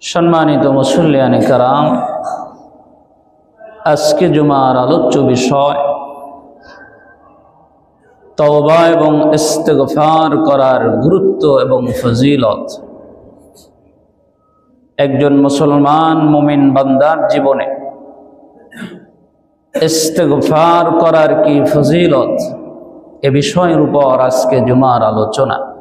সম্মানিত মুসল্লিয়ানি কারাম, আজকে জুমার আলোচ্য বিষয় তওবা এবং ইস্তেগফার করার গুরুত্ব এবং ফজিলত। একজন মুসলমান মুমিন বান্দার জীবনে ইস্তেগফার করার কি ফজিলত? এ বিষয়ের উপর আজকে জুমার আলোচনা।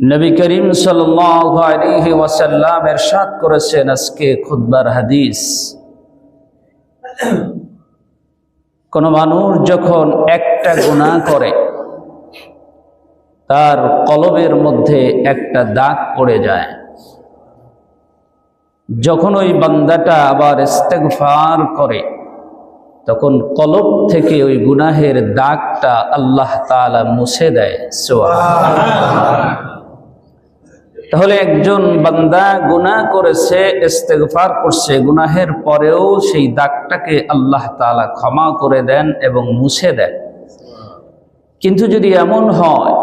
নবী করিম সাল্লাল্লাহু ওয়াসাল্লাম এরশাদ করেছেন আজকে খুতবার হাদিস। কোন মানুষ যখন একটা গুনাহ করে, তার কলবের মধ্যে একটা দাগ পড়ে যায়। যখন ওই বান্দাটা আবার ইস্তেগফার করে, তখন কলব থেকে ওই গুনাহের দাগটা আল্লাহ তাআলা মুছে দেয়। তাহলে একজন বান্দা গুনাহ করেছে, ইস্তেগফার করছে, গুনাহের পরেও সেই দাগটাকে আল্লাহ তাআলা ক্ষমা করে দেন এবং মুছে দেন। কিন্তু যদি এমন হয়,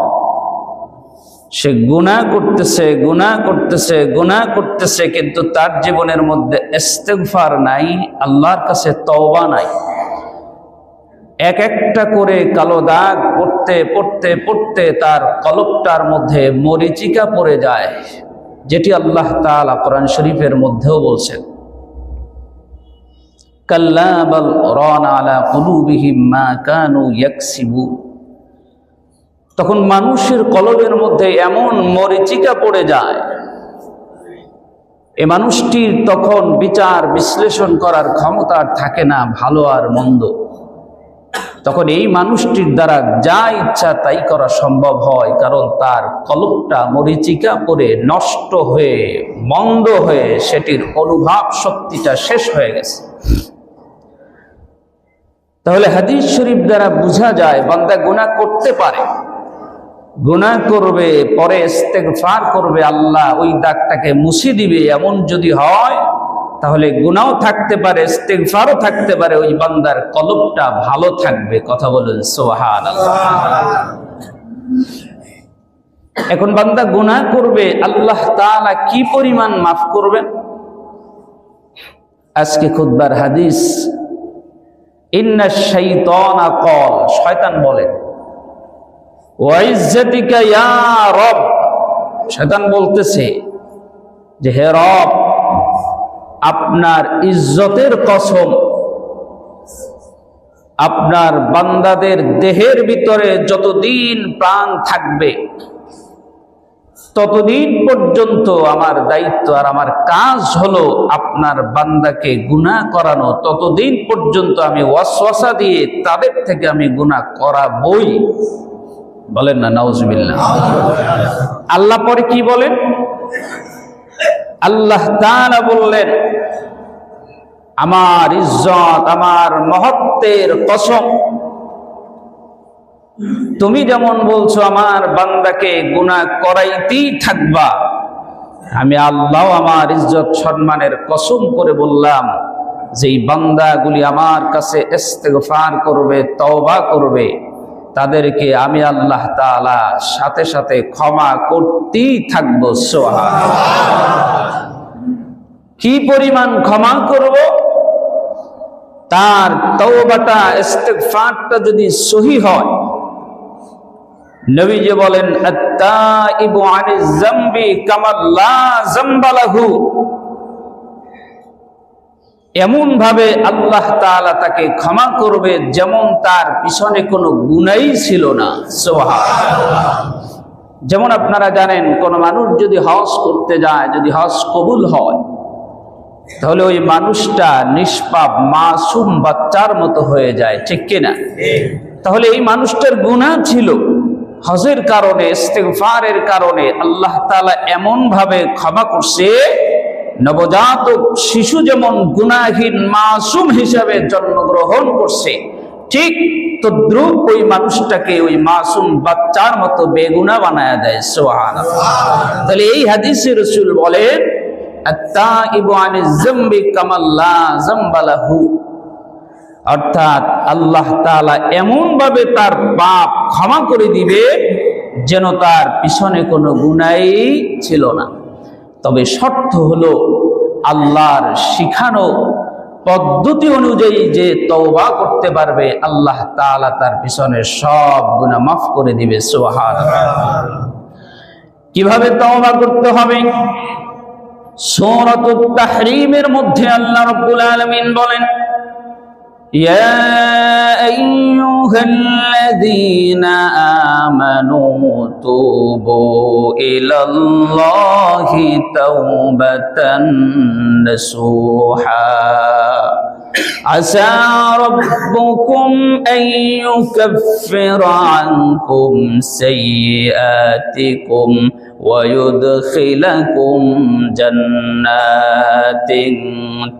সে গুনাহ করতেছে গুনাহ করতেছে গুনাহ করতেছে, কিন্তু তার জীবনের মধ্যে ইস্তেগফার নাই, আল্লাহর কাছে তওবা নাই এক একটা করে কালো দাগ পড়তে পড়তে পড়তে তার কলবটার মধ্যে মরিচিকা পড়ে যায়, যেটি আল্লাহ তাআলা কোরআন শরীফের মধ্যেও বলছেন। রান আলা কানু ইয়াকসিবুন তখন মানুষের কলবের মধ্যে এমন মরিচিকা পড়ে যায়, এ মানুষটির তখন বিচার বিশ্লেষণ করার ক্ষমতা আর থাকে না, ভালো আর মন্দ। তখন এই মানুষটির দ্বারা যা ইচ্ছা তাই করা সম্ভব হয়, কারণ তার কলবটা মরিচিকা পরে নষ্ট হয়ে মন্দ হয়ে সেটির অনুভব শক্তিটা শেষ হয়ে গেছে। তাহলে হাদিস শরীফ দ্বারা বোঝা যায়, বান্দা গুণা করতে পারে। গুণা করবে, পরে ইস্তেগফার করবে, আল্লাহ ওই দাগটাকে মুছে দিবে, এমন যদি হয় তাহলে গুনাও থাকতে পারে, ইস্তেগফারও থাকতে পারে, ওই বান্দার কলবটা ভালো থাকবে। কথা বলুন সোহান এখন বান্দা গুনাহ করবে, আল্লাহ তাআলা কি পরিমাণ মাফ করবেন আজকে খুদবার হাদিস কল শয়তান শয়তান বলতেছে যে, হে রব আপনার ইজ্জতের কসম, আপনার বান্দাদের দেহের ভিতরে যতদিন প্রাণ থাকবে, ততদিন পর্যন্ত আমার দায়িত্ব আর আমার কাজ হলো আপনার বান্দাকে গুনাহ করানো। ততদিন পর্যন্ত আমি ওয়াসওয়াসা দিয়ে তাদের থেকে আমি গুনাহ করাবই। বলেন না, নাউজুবিল্লাহ। আল্লাহ পরে কি বলেন? আল্লাহ তাআলা বললেন আমার ইজ্জত, আমার মহত্বের কসম। তুমি যেমন বলছো, আমার বান্দাকে গুনাহ করাইতেই থাকবা। আমি আল্লাহ আমার ইজ্জত, সম্মানের কসম করে বললাম যে বান্দাগুলি আমার কাছে ইস্তেগফার করবে, তওবা করবে, তাদেরকে আমি আল্লাহ তাআলা সাথে সাথে ক্ষমা করতেই থাকব সোহা কি পরিমাণ ক্ষমা করব? তার তওবাটা, ইস্তেগফারটা যদি সহি হয় নবী যে বলেন, আত্তাইবু আনিজ যামবি কামাল লা যামবা লাহু। এমন ভাবে আল্লাহ তাআলা তাকে ক্ষমা করবে, যেমন তার পিছনে কোনো গুনাই ছিল না। সুবহানাল্লাহ। যেমন আপনারা জানেন, কোন মানুষ যদি হজ করতে যায়, যদি হজ কবুল হয় তাহলে ওই মানুষটা নিষ্পাপ, মাসুম বাচ্চার মতো হয়ে যায়, ঠিক কিনা? তাহলে এই মানুষটার গুণা ছিল হজের কারণে, ইস্তেগফারের কারণে, আল্লাহ তালা এমন ভাবে ক্ষমা করছে, নবজাতক শিশু যেমন গুনাহীন মাসুম হিসাবে জন্মগ্রহণ করছে, ঠিক তো তদ্রুপ ওই মানুষটাকে ওই মাসুম বাচ্চার মতো বেগুনা বানায় দেয় সোহান তাহলে এই হাদিসে রসুল বলেন অর্থাৎ আল্লাহ তাআলা এমন ভাবে তার পাপ ক্ষমা করে দিবে যেন তার পিছনে কোনো গুনাই ছিল না। তবে শর্ত হলো আল্লাহর শিখানো পদ্ধতি অনুযায়ী যে তওবা করতে পারবে, আল্লাহ তাআলা তার পিছনে সব গুনাহ মাফ করে দিবে, সুবহানাল্লাহ। কীভাবে তওবা করতে হবে? সূরাতুত তাহরিমের মধ্যে আল্লাহ রাব্বুল আলামিন বলেন يا أيها الذين آمنوا توبوا إلى الله توبة نصوحا عسى ربكم أن يكفر عنكم سيئاتكم ويدخلكم جنات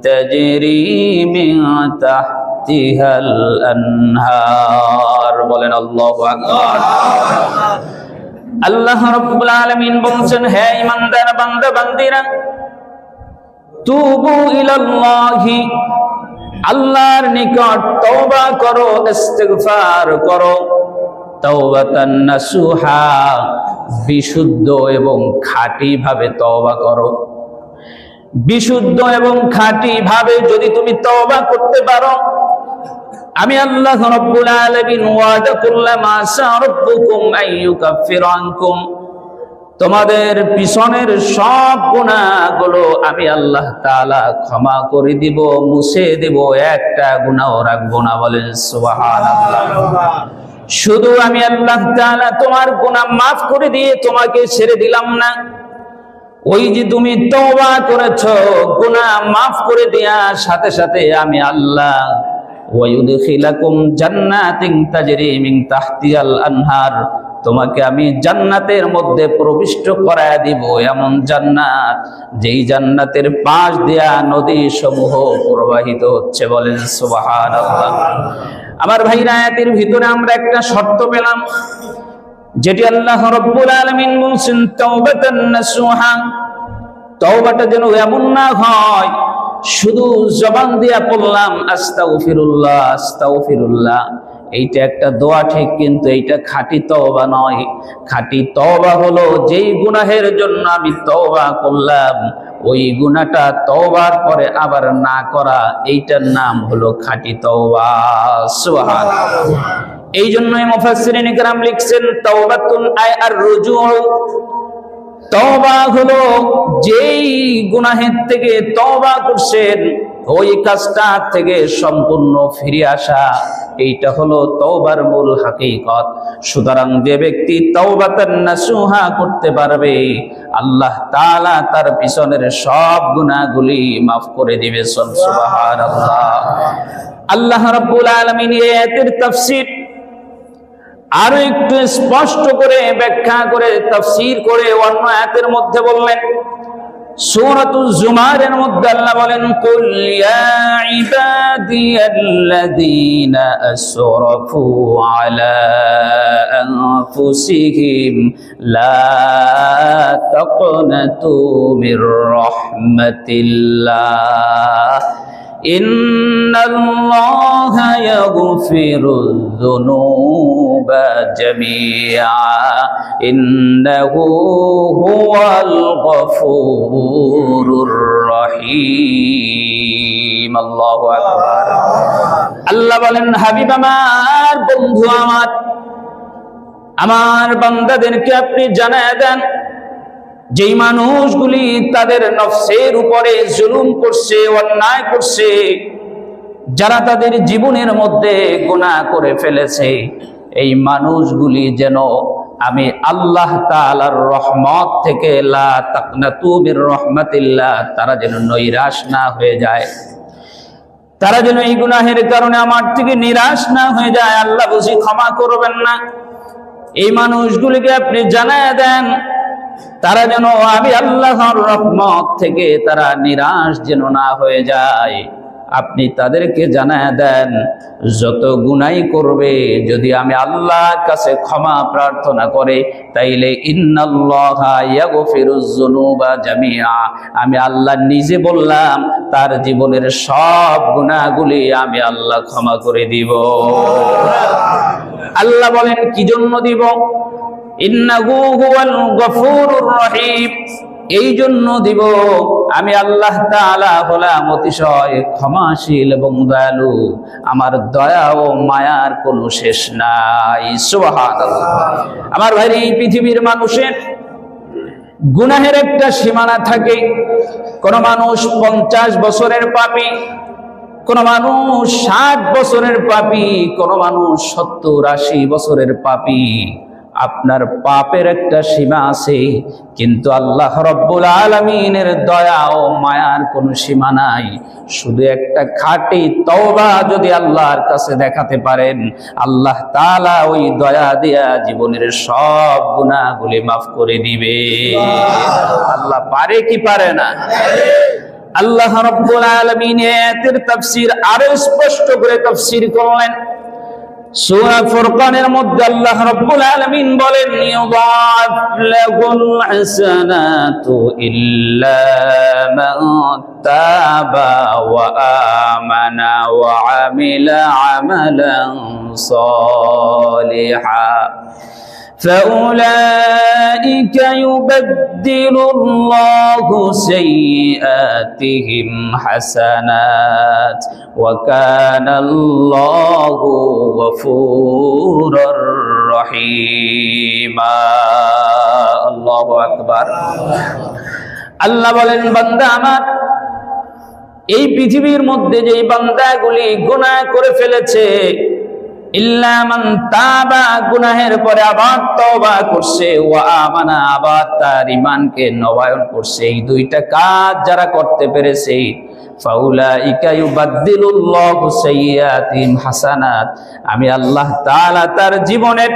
تجري من تحتها الأنهار বলেন আল্লাহু আকবার আল্লাহ রাব্বুল আলামিন বলছেন হে ইমানদার বান্দা বান্দিরা তুবু ইলাল্লাহি আল্লাহর নিকট তওবা করো, ইস্তিগফার করো, তাওবাতান নাসুহা, বিশুদ্ধ এবং খাঁটি ভাবে তওবা করো। বিশুদ্ধ এবং খাঁটি ভাবে যদি তুমি তওবা করতে পারো, আমি আল্লাহ রাব্বুল আলামিন ওয়াদা করলাম আসা রাব্বুকুম আইয়ুকাফির আনকুম। তোমাদের পিছনের সব গুণাগুলো আমি আল্লাহ তাআলা ক্ষমা করে দিব, মুছে দিব, একটা গুনাহও রাখব না বলেন শুধু আমি আল্লাহ তাআলা তোমার গুনাহ মাফ করে দিয়ে তোমাকে ছেড়ে দিলাম না। ওই যে তুমি তওবা করেছ, গুনাহ মাফ করে দেওয়ার সাথে সাথে আমি আল্লাহ ওয়ায়ুদখিলাকুম জান্নাতিন তাজরি মিন তাহতিহাল আনহার। তোমাকে আমি জান্নাতের মধ্যে প্রবিষ্ট করায় দিব এমন জান্নাত। যেই জান্নাতের পাশ দেয়া নদী সমূহ প্রবাহিত হচ্ছে বলেন সুবহানাল্লাহ। আমার ভাই আয়াতের ভিতরে আমরা একটা শর্ত পেলাম, যেটি আল্লাহ রব্বুল আলামিন বলছেন, তাওবাতান নাসুহা তওবাটা যেন এমন না হয়, শুধু জবান দিয়া পড়লাম, আস্তাগফিরুল্লাহ আস্তাগফিরুল্লাহ এইটা একটা দোয়া ঠিক, কিন্তু এইটা খাঁটি তওবা নয়। খাঁটি তওবা হলো যেই গুনাহের জন্য আমি তওবা করলাম, ওই গুনাহটা তওবার পরে আবার না করা, এইটার নাম হলো খাঁটি তওবা। সুবহানাল্লাহ। এই জন্যই মুফাসসিরিন ইকরাম লিখছেন, তাওবাতুন আই আর রুজু তওবা হলো যেই গুনাহের থেকে তওবা করছেন ওই কাজটা থেকে সম্পূর্ণ ফিরে আসা, এইটা হলো তওবার মূল হাকিকত। সুতরাং যে ব্যক্তি তওবাতান নাসুহা করতে পারবে, আল্লাহ তাআলা তার পিছনের সব গুনাহগুলি মাফ করে দিবে, সুবহানাল্লাহ। আল্লাহ রাব্বুল আলামিন এই আয়াতের তাফসীর আরও একটু স্পষ্ট করে ব্যাখ্যা করে তাফসীর করে অন্য আয়াতের মধ্যে বললেন সূরাতুল জুমারের মধ্যে আল্লাহ বলেন কুল ইয়া ইবাদিয়াল্লাযীনা আসরাফু আলা আনফুসিহিম লা তাকনাতু মির রাহমাতিল্লাহ إن الله يغفر الذنوب جميعا إنه هو الغفور الرحيم الله أكبر আল্লাহ বলেন হাবিব আমার বন্ধু আমার আমার বান্দাদেরকে আপনি জানায় দেন যেই মানুষগুলি তাদের নফসের উপরে জুলুম করছে, অন্যায় করছে, যারা তাদের জীবনের মধ্যে গুনাহ করে ফেলেছে, এই মানুষগুলি যেন আমি আল্লাহ তাআলার রহমত থেকে রহমাতিল্লাহ, তারা যেন নৈরাশ না হয়ে যায়। তারা যেন এই গুনাহের কারণে আমার থেকে নিরাশ না হয়ে যায়, আল্লাহ বুঝি ক্ষমা করবেন না। এই মানুষগুলিকে আপনি জানায় দেন তারা যেন আমি আল্লাহর রহমত থেকে তারা নিরাশ যেন না হয়ে যায়। আপনি তাদেরকে জানায় দেন, যত গুনাই করবে, যদি আমি আল্লাহর কাছে ক্ষমা প্রার্থনা করে, তাইলে জামিআ। আমি আল্লাহ নিজে বললাম, তার জীবনের সব গুনাহগুলি আমি আল্লাহ ক্ষমা করে দিব। আল্লাহ বলেন কি জন্য দিব? এই জন্য দিব আমি আল্লাহ হলাম অতিশয় ক্ষমাশীল এবং দয়ালু। আমার দয়া ও মায়ার কোনো শেষ নাই। আমার ভাই এই পৃথিবীর মানুষের গুনাহের একটা সীমানা থাকে। কোন মানুষ পঞ্চাশ বছরের পাপী, কোন মানুষ ষাট বছরের পাপী, কোন মানুষ সত্তর আশি বছরের পাপী। আপনার পাপের একটা সীমা আছে, কিন্তু আল্লাহ রব্বুল আলমিনের দয়া ও মায়ার কোনো সীমা নাই। শুধু একটা খাঁটি তওবা যদি আল্লাহর কাছে দেখাতে পারেন, আল্লাহ তালা ওই দয়া দিয়া জীবনের সব গুনাহগুলি মাফ করে দিবে। আল্লাহ পারে কি পারে না? আল্লাহ রব্বুল আলামিন এর তাফসীর আরও স্পষ্ট করে তাফসীর করলেন। সূরা ফুরকানের মধ্যে আল্লাহ রাব্বুল আলামিন বলেন ইউদাফ লাকুল হাসানাতু ইল্লা মান তাবা ওয়া আমানা ওয়া আমিলা আমালান সালিহা فأولئك يبدل الله سيئاتهم حسنات وكان الله غفورا رحيما الله أكبر আল্লাহ বলেন বান্দা আমার এই পৃথিবীর মধ্যে যে বান্দাগুলি গুনাহ করে ফেলেছে ইল্লামান তাবা গুনাহের পরে আবার তওবা করছে ওয়া আমানা আবার তার ঈমানকে নবায়ন করছে এই দুইটা কাজ যারা করতে পেরেছে আমি আল্লাহ তার জীবনের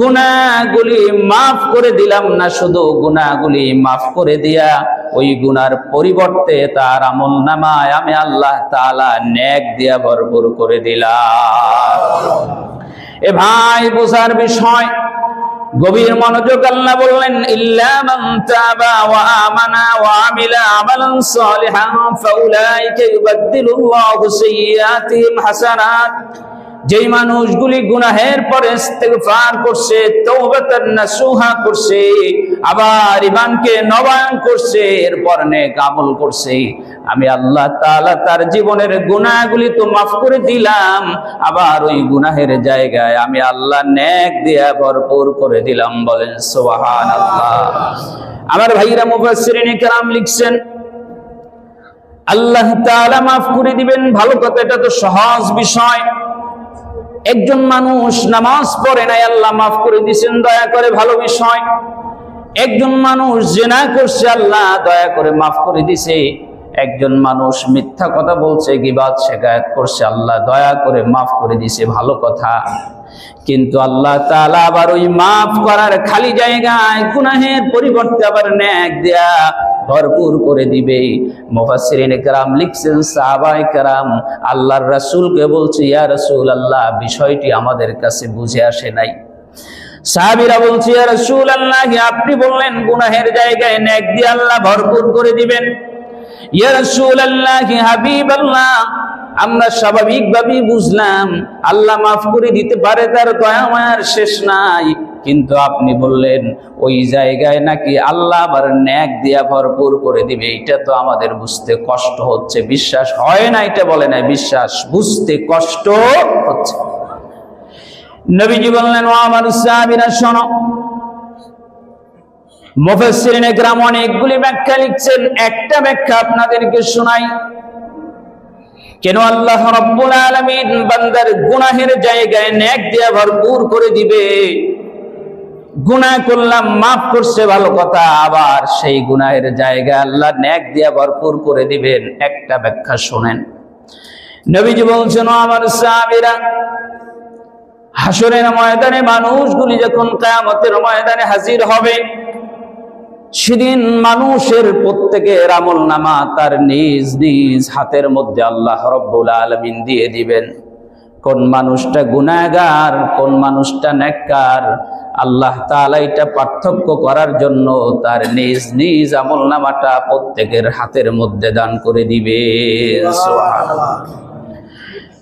গুনাহগুলি মাফ করে দিলাম না, শুধু গুনাহগুলি মাফ করে দিয়া ওই গুনার পরিবর্তে তার আমল নামায় আমি আল্লাহ তাআলা ন্যাক দিয়া ভরপুর করে দিলাম। এ ভাই, বোঝার বিষয় গভীর মনোযোগ আল্লাহ বললেন, ইল্লা মান তাবা ওয়া আমানা ওয়া আমিলা আমালান সালিহান, ফাউলাইকা ইউবাদদিলুল্লাহু সাইয়্যাতিহিম হাসানাত। যেই মানুষগুলি গুনাহের পরে ইস্তেগফার করছে তওবাতান নাসুহা করছে আবার ইমানকে নবায়ন করছে এরপর নেক আমল করছে আমি আল্লাহ তাআলা তার জীবনের গুনাহগুলি তো মাফ করে দিলাম আবার ওই গুনাহের জায়গায় আমি আল্লাহ নেক দিয়া ভরপুর করে দিলাম বলেন সুবহানাল্লাহ আমার ভাইরা মুফাসসিরিন کرام লিখছেন আল্লাহ তাআলা মাফ করে দিবেন ভালো কথা এটা তো সহজ বিষয় একজন মানুষ নামাজ পড়ে নাই, আল্লাহ মাফ করে দিছেন দয়া করে ভালো বিষয়। একজন মানুষ জেনা করছে, আল্লাহ দয়া করে মাফ করে দিছে একজন মানুষ মিথ্যা কথা বলছে, গিবাদ শেখায়ত করছে, আল্লাহ দয়া করে মাফ করে দিছে ভালো কথা। কিন্তু আল্লাহ তাআলা আবার ওই মাফ করার খালি জায়গায় গুনাহের পরিবর্তে আবার ন্যাক দেয়া ভরপুর করে দিবে মুফাসসিরিন کرام লিখছেন সাহাবায়ে کرام আল্লাহর রাসূলকে বলছে ইয়া রাসূল আল্লাহ বিষয়টি আমাদের কাছে বুঝে আসে নাই সাহাবীরা বলছে ইয়া রাসূল আল্লাহ আপনি বললেন গুনাহের জায়গায় ন্যাক দিয়ে আল্লাহ ভরপুর করে দিবেন ইয়া রাসূল আল্লাহ হাবিব আল্লাহ আমরা স্বাভাবিকভাবেই বুঝলাম, আল্লাহ মাফ করে দিতে পারে তার দয়া, মায়ার শেষ নাই। কিন্তু আপনি বললেন, ওই জায়গায় নাকি আল্লাহ আবার ন্যাক দিয়া ভরপুর করে দিবে। এটা তো আমাদের বুঝতে কষ্ট হচ্ছে, বিশ্বাস হয় না এটা বলে না বিশ্বাস বুঝতে কষ্ট হচ্ছে। নবীজি বললেন, ও আমার সাহাবীরা, শোনো। মুফাসসিরিনে গ্রাম অনেকগুলি ব্যাখ্যা লিখছেন, একটা ব্যাখ্যা আপনাদেরকে শোনাই। কেন আল্লাহ রব্বুল আলামিন বান্দার গুনাহের জায়গায় নেক দিয়া ভরপুর করে দিবে? গুনাহ করলাম, মাফ করছে, ভালো কথা। আবার সেই গুনাহের জায়গায় আল্লাহ নেক দিয়া ভরপুর করে দিবেন। একটা ব্যাখ্যা শোনেন। নবীজি বলছেন, "ও আমার সাহাবীরা হাসরের ময়দানে মানুষগুলি যখন কিয়ামতের ময়দানে হাজির হবে সেদিন মানুষের প্রত্যেকের আমল নামা তার নিজ নিজ হাতের মধ্যে আল্লাহ রব্বুল আলমিন দিয়ে দিবেন। কোন মানুষটা গুনাহগার, কোন মানুষটা নেককার, আল্লাহ তাআলা এটা পার্থক্য করার জন্য তার নিজ নিজ আমল নামাটা প্রত্যেকের হাতের মধ্যে দান করে দিবে।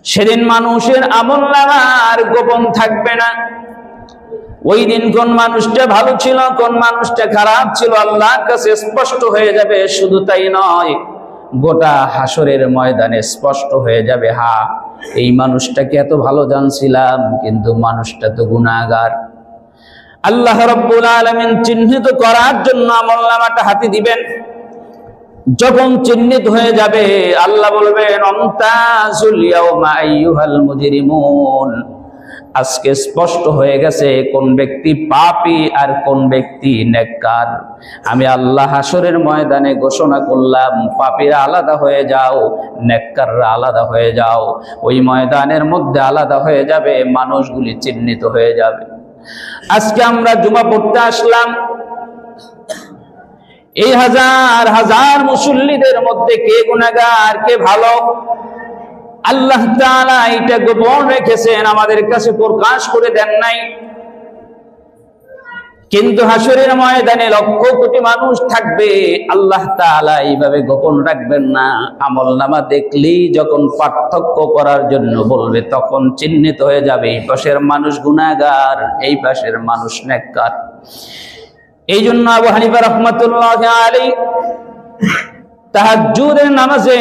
সেদিন মানুষের আমল নামা আর গোপন থাকবে না। ওই দিন কোন মানুষটা ভালো ছিল, কোন মানুষটা খারাপ ছিল, আল্লাহর কাছে স্পষ্ট হয়ে যাবে, শুধু তাই নয়, গোটা হাসরের ময়দানে স্পষ্ট হয়ে যাবে, হা, এই মানুষটাকে এত ভালো জানছিলাম, কিন্তু মানুষটা তো গুণাগার আল্লাহ রব্বুল আলমিন চিহ্নিত করার জন্য আমল নামাটা হাতি দিবেন। যখন চিহ্নিত হয়ে যাবে, আল্লাহ বলবেন, অন্তাজুল ইয়াউমা আইয়ুহাল মুজরিমুন। আজকে স্পষ্ট হয়ে গেছে কোন ব্যক্তি পাপী আর কোন ব্যক্তি নেককার। আমি আল্লাহ হাসরের ময়দানে ঘোষণা করলাম, পাপীরা আলাদা হয়ে যাও, নেককাররা আলাদা হয়ে যাও। ওই ময়দানের মধ্যে আলাদা হয়ে যাবে, মানুষগুলি চিহ্নিত হয়ে যাবে। আজকে আমরা জুমা পড়তে আসলাম। এই হাজার হাজার মুসল্লিদের মধ্যে কে গুণাগার কে ভালো? আল্লাহ এটা গোপন রেখেছেন, আমাদের কাছে প্রকাশ করে দেন নাই। কিন্তু হাসরের ময়দানে লক্ষ কোটি মানুষ থাকবে, আল্লাহ তাআলা এইভাবে গোপন রাখবেন না। আমল নামা দেখলেই যখন পার্থক্য করার জন্য বলবে, তখন চিহ্নিত হয়ে যাবে, এই পাশের মানুষ গুনাহগার, এই পাশের মানুষ নেককার। এই জন্য আবু হানিফা রহমতুল্লাহ আলী তাহাজ্জুদের নামাজে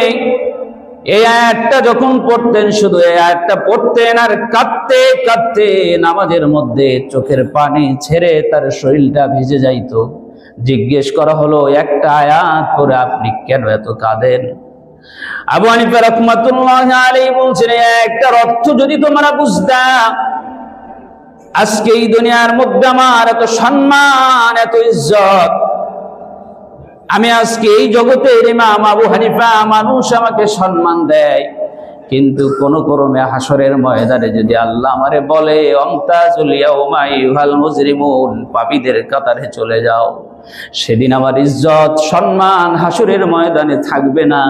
এই আয়াতটা যখন পড়তেন, শুধু এই আয়াতটা পড়তেন আর কাঁদতে কাঁদতে নামাজের মধ্যে চোখের পানি ছেড়ে তার শরীরটা ভিজে যাইত। জিজ্ঞেস করা হলো, একটা আয়াত পরে আপনি কেন এত কাঁদেন? আবু হানিফা রহমাতুল্লাহ আলাইহি বলছেন, এই একটার অর্থ যদি তোমরা বুঝতাম, আজকে এই দুনিয়ার মধ্যে আমার এত সম্মান, এত ইজ্জত আমি আজকে এই জগতের ইমাম আবু হানিফা, মানুষ আমাকে সম্মান দেয়। কিন্তু কোন ক্রমে হাসরের ময়দানে যদি আল্লাহ আমারে বলে পাপীদের কাতারে চলে যাও। সেদিন আমার ইজ্জত, সম্মান হাসরের ময়দানে থাকবে না।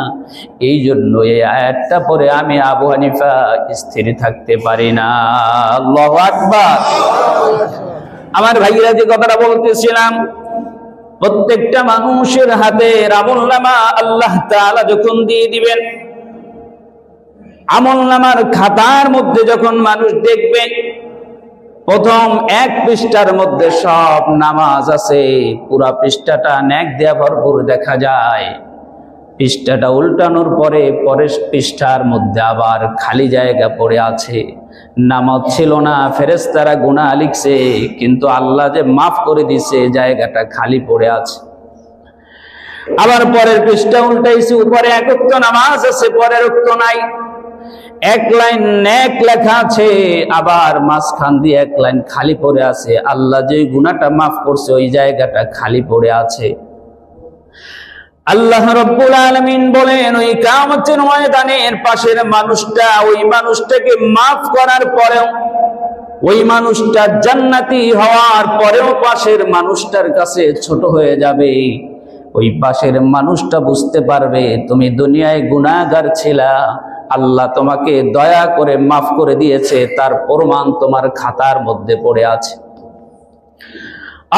এই জন্য এই আয়াতটা পরে আমি আবু হানিফা স্থির থাকতে পারি না। আল্লাহ আকবার। আমার ভাইরা যে কথাটা বলতেছিলাম প্রত্যেকটা মানুষের হাতে আমলনামা আল্লাহ তাআলা যখন দিয়ে দিবেন আমলনামার খাতার মধ্যে যখন মানুষ দেখবে, প্রথম এক পৃষ্ঠার মধ্যে সব নামাজ আছে, পুরা পৃষ্ঠাটা ন্যাক দেয়া ভরপুর দেখা যায়। পৃষ্ঠাটা উল্টানোর পরে পরের পৃষ্ঠার মধ্যে আবার খালি জায়গা পড়ে আছে। নামাজ ছিল না ফেরেস্তারা গুণা লিখছে, কিন্তু আল্লাহ যে মাফ করে দিছে জায়গাটা খালি পড়ে আছে। আবার পরের পৃষ্ঠা উল্টাইছে, উপরে একত্র নামাজ আছে, পরের উক্ত নাই। এক লাইন ন্যাক লেখা আছে, আবার মাঝখান দিয়ে এক লাইন খালি পড়ে আছে। আল্লাহ যে গুণাটা মাফ করছে, ওই জায়গাটা খালি পড়ে আছে। আল্লাহ রব্বুল আলমিন বলেন, ওই কামতের ময়দানের পাশের মানুষটা, ওই মানুষটাকে মাফ করার পরেও, ওই মানুষটা জান্নাতি হওয়ার পরেও পাশের মানুষটার কাছে ছোট হয়ে যাবে। ওই পাশের মানুষটা বুঝতে পারবে, তুমি দুনিয়ায় গুণাগার ছিলা, আল্লাহ তোমাকে দয়া করে মাফ করে দিয়েছে, তার প্রমাণ তোমার খাতার মধ্যে পড়ে আছে।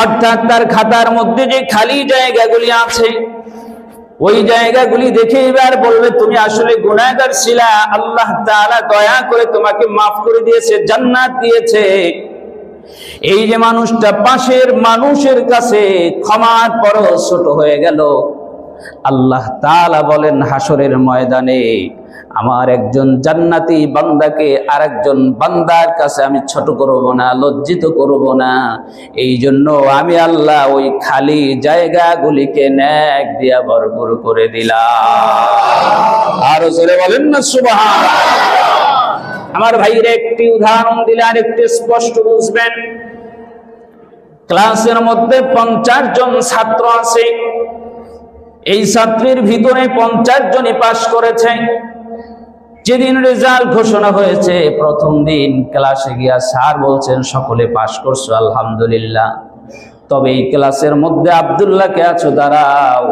অর্থাৎ তার খাতার মধ্যে যে খালি জায়গাগুলি আছে ওই জায়গাগুলি দেখে এবার বলবে, তুমি আসলে গুণাগার ছিলা আল্লাহ তাআলা দয়া করে তোমাকে মাফ করে দিয়েছে, জান্নাত দিয়েছে। এই যে মানুষটা পাশের মানুষের কাছে ক্ষমার পর ছোট হয়ে গেল। আল্লাহ তাআলা বলেন হাসরের ময়দানে আমার একজন জান্নাতি বান্দাকে আরেকজন বান্দার কাছে আমি ছোট করব না, লজ্জিত করব না। এই জন্য আমি আল্লাহ ওই খালি জায়গাগুলিকে ন্যাক দিয়া ভরপুর করে দিলাম। আরও জোরে বলেন না সুবহান আমার ভাইয়ের একটি উদাহরণ দিলে আর একটু স্পষ্ট বুঝবেন। ক্লাসের মধ্যে পঞ্চাশ জন ছাত্র আছে। এই ছাত্রীর ভিতরে পঞ্চাশ জনই পাশ করেছে। যেদিন রেজাল্ট ঘোষণা হয়েছে, প্রথম দিন ক্লাসে গিয়া স্যার বলছেন, সকলে পাশ করছ, আলহামদুলিল্লাহ। তবে এই ক্লাসের মধ্যে আবদুল্লাহকে আছো? দাঁড়াও।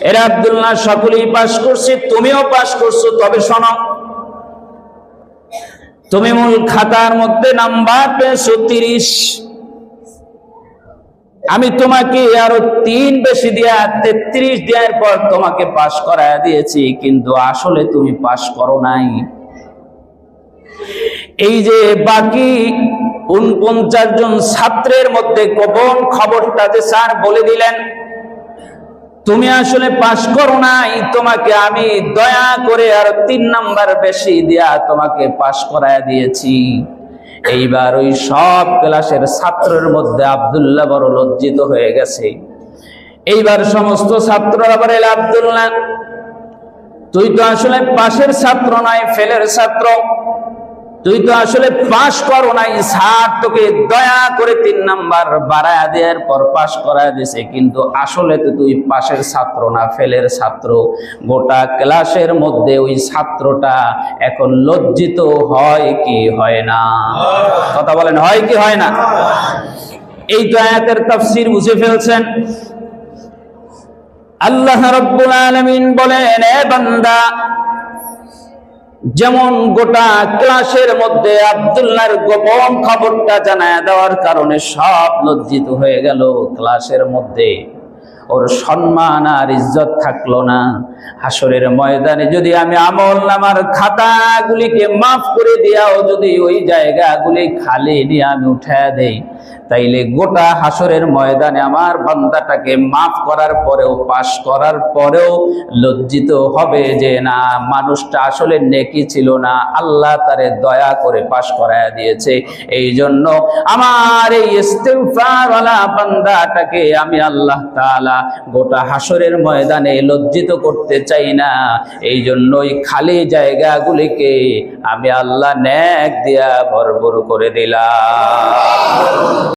এরা আবদুল্লাহ, সকলেই পাশ করছে, তুমিও পাশ করছ, তবে শোনো। তুমি মূল খাতার মধ্যে নাম্বার পেয়েছ তিরিশ। আমি তোমাকে আরও তিন বেশি দিয়া, তেত্রিশ দেওয়ার পর তোমাকে পাশ করায় দিয়েছি, কিন্তু আসলে তুমি পাশ করো নাই। এই যে বাকি উনপঞ্চাশ জন ছাত্রের মধ্যে গোপন খবরটা যে স্যার বলে দিলেন, তুমি আসলে পাশ করো নাই, তোমাকে আমি দয়া করে আর তিন নাম্বার বেশি দিয়া তোমাকে পাশ করায় দিয়েছি। এইবার ওই সব ক্লাসের ছাত্রের মধ্যে আবদুল্লাহ বড় লজ্জিত হয়ে গেছে। এইবার সমস্ত ছাত্ররা বলে আবদুল্লাহ, তুই তো আসলে পাশের ছাত্র নয়, ফেলের ছাত্র। তুই তো আসলে পাশ করো নাই স্যার তোকে দয়া করে তিন নাম্বার বাড়ায় দেওয়ার পর পাশ করায় দিছে। কিন্তু আসলে তো তুই পাশের ছাত্র না, ফেলের ছাত্র। গোটা ক্লাসের মধ্যে ওই ছাত্রটা এখন লজ্জিত হয় কি হয় না? কথা বলেন, হয় কি হয় না? এই তো আয়াতের তাফসীর বুঝে ফেলছেন। আল্লাহ রব্বুল আলামিন বলেন, এ বান্দা যেমন গোটা ক্লাসের মধ্যে আব্দুল্লাহর গোপন খবরটা জানায় দেওয়ার কারণে সব লজ্জিত হয়ে গেল ক্লাসের মধ্যে। ওর সম্মান আর ইজ্জত থাকল না। হাসরের ময়দানে যদি আমি আমল নামার খাতাগুলিকে মাফ করে দিয়াও যদি ওই জায়গাগুলি খালি নিয়ে আমি উঠায় দেই তাইলে গোটা হাসরের ময়দানে আমার বান্দাটাকে মাফ করার পরেও, পাশ করার পরেও লজ্জিত হবে যে না, মানুষটা আসলে নেকি ছিল না। আল্লাহ তারে দয়া করে পাশ করায় দিয়েছে। এই জন্য আমার এই ইস্তেগফারওয়ালা বান্দাটাকে আমি আল্লাহ তাআলা গোটা হাসরের ময়দানে লজ্জিত করতে চাই না। এই জন্য ওই খালি জায়গাগুলিকে আমি আল্লাহ ন্যাক দিয়া ভরভর করে দিলাম।